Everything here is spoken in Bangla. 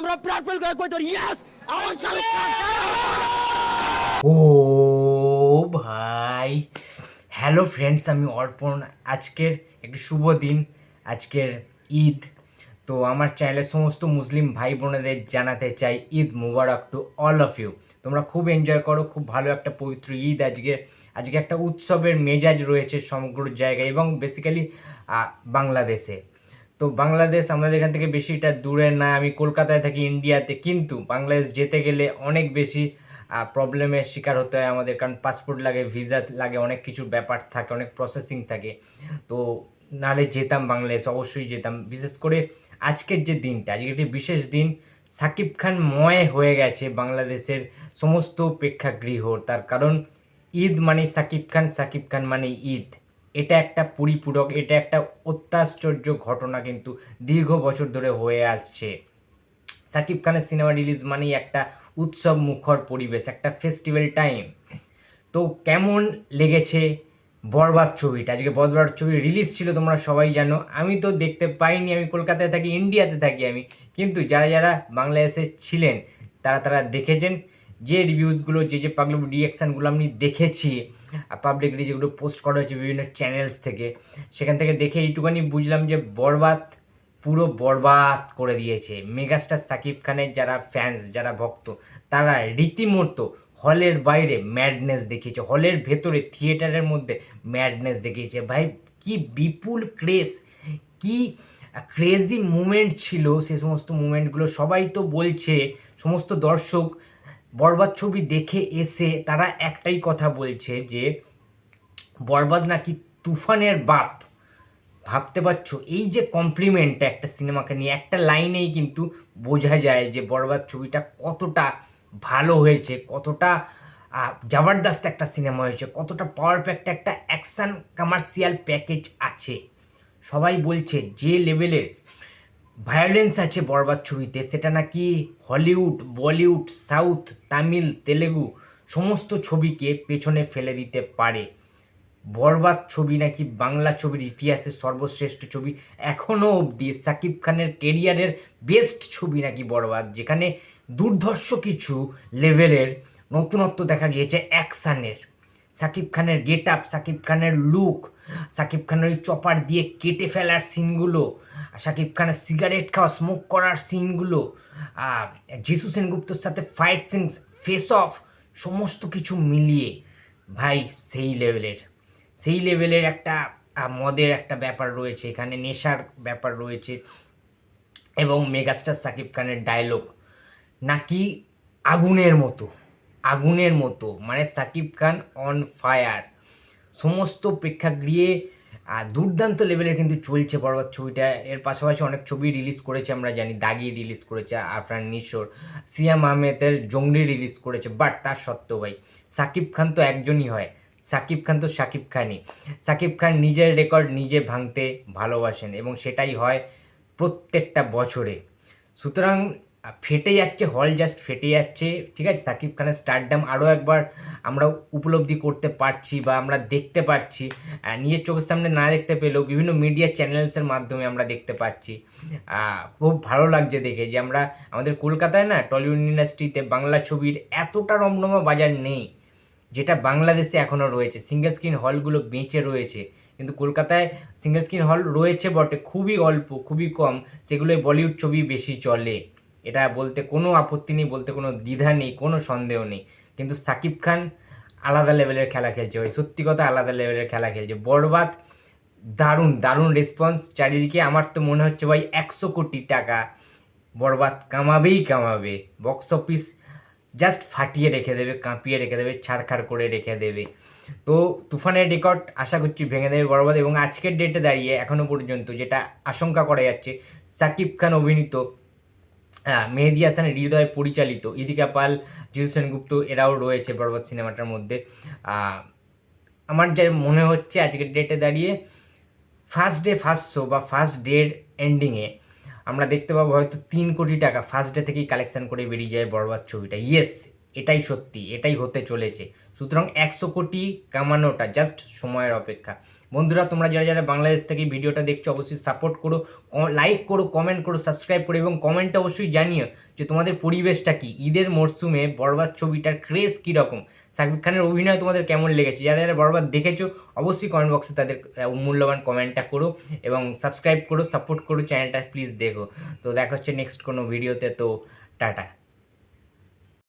আমরা প্রাণ ফেল করে কই তোর? ইয়েস আমার শাহরুখ ও ভাই। হ্যালো ফ্রেন্ডস আমি অর্পণ। আজকের একটি শুভ দিন, আজকের ঈদ। তো আমার চ্যানেলের সমস্ত মুসলিম ভাই বোনেদের জানাতে চাই Eid Mubarak to all of you তোমরা খুব এনজয় করো, খুব ভালো একটা পবিত্র ঈদ আজকে। আজকে একটা উৎসবের মেজাজ রয়েছে সমগ্র জায়গায় এবং বেসিক্যালি বাংলাদেশে। তো বাংলাদেশ আমাদের এখান থেকে বেশিটা দূরে না, আমি কলকাতায় থাকি ইন্ডিয়াতে, কিন্তু বাংলাদেশ যেতে গেলে অনেক বেশি প্রবলেমের শিকার হতে হয় আমাদের, কারণ পাসপোর্ট লাগে ভিসা লাগে, অনেক কিছু ব্যাপার থাকে, অনেক প্রসেসিং থাকে। তো নালে যেতাম বাংলাদেশ, অবশ্যই যেতাম। বিশেষ করে আজকের যে দিনটা আজকে একটি বিশেষ দিন, সাকিব খান ময় হয়ে গেছে বাংলাদেশের সমস্ত প্রেক্ষাগৃহ। তার কারণ ঈদ মানে সাকিব খান সাকিব খান মানে ঈদ। এটা একটা পরিপূরক, এটা একটা অত্যাশ্চর্য ঘটনা কিন্তু দীর্ঘ বছর ধরে হয়ে আসছে। সাকিব খানের সিনেমা রিলিজ মানেই একটা উৎসব মুখর পরিবেশ, একটা ফেস্টিভ্যাল টাইম। তো কেমন লেগেছে বরবাদ ছবিটা? আজকে বরবাদ ছবি রিলিজ ছিল, তোমরা সবাই জানো। আমি তো দেখতে পাইনি, আমি কলকাতায় থাকি, ইন্ডিয়াতে থাকি আমি। কিন্তু যারা যারা বাংলাদেশে ছিলেন, তারা তারা দেখেছেন। যে রিভিউসগুলো যে যে পাবলিক রিয়াকশানগুলো আমি দেখেছি পাবলিকলি যেগুলো পোস্ট করা হয়েছে বিভিন্ন চ্যানেলস থেকে, সেখান থেকে দেখে এইটুখানি বুঝলাম যে বরবাদ, পুরো বরবাদ করে দিয়েছে। মেগাস্টার সাকিব খানের যারা ফ্যান্স যারা ভক্ত, তারা রীতিমতো হলের বাইরে ম্যাডনেস দেখিয়েছে। হলের ভেতরে থিয়েটারের মধ্যে ম্যাডনেস দেখিয়েছে। ভাই, কি বিপুল ক্রেজ কি ক্রেজি মুমেন্ট ছিল সে সমস্ত মুমেন্টগুলো সবাই তো বলছে, সমস্ত দর্শক বরবাদ ছবি দেখে এসে তারা একটাই কথা বলছে যে, বরবাদ নাকি তুফানের বাপ। ভাবতে পারছ? এই যে কমপ্লিমেন্টটা একটা সিনেমাকে নিয়ে, একটা লাইনেই কিন্তু বোঝা যায় যে বরবাদ ছবিটা কতটা ভালো হয়েছে, কতটা জবরদস্ত একটা সিনেমা হয়েছে, কতটা পাওয়ার প্যাকটা একটা অ্যাকশান কমার্শিয়াল প্যাকেজ আছে। সবাই বলছে যে লেভেলের ভায়োলেন্স আছে বরবাদ ছবিতে, সেটা নাকি Hollywood Bollywood south Tamil Telugu সমস্ত ছবিকে পেছনে ফেলে দিতে পারে। বরবাদ ছবি নাকি বাংলা ছবির ইতিহাসের সর্বশ্রেষ্ঠ ছবি। এখনও অবধি সাকিব খানের কেরিয়ারের বেস্ট ছবি নাকি বরবাদ, যেখানে দুর্ধর্ষ কিছু লেভেলের নতুনত্ব দেখা গিয়েছে অ্যাকশানের। সাকিব খানের গেট আপ, সাকিব খানের লুক, সাকিব খানের ওই চপার দিয়ে কেটে ফেলার সিনগুলো সাকিব খানের সিগারেট খাওয়া স্মোক করার সিনগুলো যিশু সেনগুপ্তর সাথে ফাইট সিনস ফেস অফ সমস্ত কিছু মিলিয়ে, ভাই সেই লেভেলের সেই লেভেলের একটা মদের একটা ব্যাপার রয়েছে। এখানে নেশার ব্যাপার রয়েছে এবং মেগাস্টার সাকিব খানের ডায়লগ নাকি আগুনের মতো আগুনের মতো। মানে সাকিব খান অন ফায়ার সমস্ত প্রেক্ষাগৃহে আহ, দুর্দান্ত লেভেলের কিন্তু চলছে বরবাদ ছবিটা। এর পাশাপাশি অনেক ছবি রিলিজ করেছে আমরা জানি দাগি রিলিজ করেছে আফরান নিশোর সিয়াম আহমেদের জঙ্গলি রিলিজ করেছে বাট তার সত্ত্বেও ভাই সাকিব খান তো একজনই হয়। সাকিব খান তো সাকিব খানই। সাকিব খান নিজের রেকর্ড নিজে ভাঙতে ভালোবাসেন এবং সেটাই হয় প্রত্যেকটা বছরে। সুতরাং ফেটে যাচ্ছে হল জাস্ট ফেটে যাচ্ছে ঠিক আছে? সাকিব খানের স্টারডাম আরও একবার আমরা উপলব্ধি করতে পারছি বা আমরা দেখতে আহ, নিজের চোখের সামনে না দেখতে পেলেও বিভিন্ন মিডিয়া চ্যানেলসের মাধ্যমে আমরা দেখতে পাচ্ছি। খুব ভালো লাগছে দেখে যে আমরা আমাদের কলকাতায় না টলিউড ইন্ডাস্ট্রিতে বাংলা ছবির এতটা রমরমা বাজার নেই যেটা বাংলাদেশে এখনও রয়েছে। সিঙ্গেল স্ক্রিন হলগুলো বেঁচে রয়েছে কিন্তু কলকাতায় সিঙ্গেল স্ক্রিন হল রয়েছে বটে খুবই অল্প খুবই কম। সেগুলোয় বলিউড ছবি বেশি চলে। এটা বলতে কোনো আপত্তি নেই, বলতে কোনো দ্বিধা নেই, কোনো সন্দেহ নেই। কিন্তু সাকিব খান আলাদা লেভেলের খেলা খেলছে ওই সত্যি কথা আলাদা লেভেলের খেলা খেলছে। বরবাদ, দারুণ দারুণ রেসপন্স চারিদিকে। আমার তো মনে হচ্ছে ভাই একশো কোটি টাকা বরবাদ কামাবেই কামাবে। বক্স অফিস জাস্ট ফাটিয়ে রেখে দেবে, কাঁপিয়ে রেখে দেবে, ছাড়খাড় করে রেখে দেবে। তো তুফানের রেকর্ড আশা করছি ভেঙে দেবে বরবাদ। এবং আজকের ডেটে দাঁড়িয়ে এখনও পর্যন্ত যেটা আশঙ্কা করা যাচ্ছে, সাকিব খান অভিনীত মেহেদি হাসান হৃদয় পরিচালিত। ইদিকা পাল জিতু সেনগুপ্ত এরাও রয়েছে বরবাদ সিনেমাটার মধ্যে। আমার যে মনে হচ্ছে আজকের ডেটে দাঁড়িয়ে ফার্স্ট ডে ফার্স্ট শো বা ফার্স্ট ডের এন্ডিংয়ে আমরা দেখতে পাবো হয়তো তিন কোটি টাকা। ফার্স্ট ডে থেকেই কালেকশন করে বেরিয়ে যায় বরবাদ ছবিটা। ইয়েস এটাই সত্যি, এটাই হতে চলেছে। সুতরাং একশো কোটি কামানোটা জাস্ট সময়ের অপেক্ষা। বন্ধুরা, তোমরা যারা যারা বাংলাদেশ থেকে ভিডিওটা দেখছ, অবশ্যই সাপোর্ট করো লাইক করো কমেন্ট করো সাবস্ক্রাইব করো এবং কমেন্টে অবশ্যই জানিও যে তোমাদের পরিবেশটা কি। ঈদের মরশুমে বরবাদ ছবিটার ক্রেজ কীরকম? সাকিব খানের অভিনয় তোমাদের কেমন লেগেছে? যারা যারা বরবাদ দেখেছ, অবশ্যই কমেন্ট বক্সে তাদের মূল্যবান কমেন্টটা করো এবং সাবস্ক্রাইব করো সাপোর্ট করো চ্যানেলটা প্লিজ দেখো। তো দেখা হচ্ছে নেক্সট কোনো ভিডিওতে তো টাটা।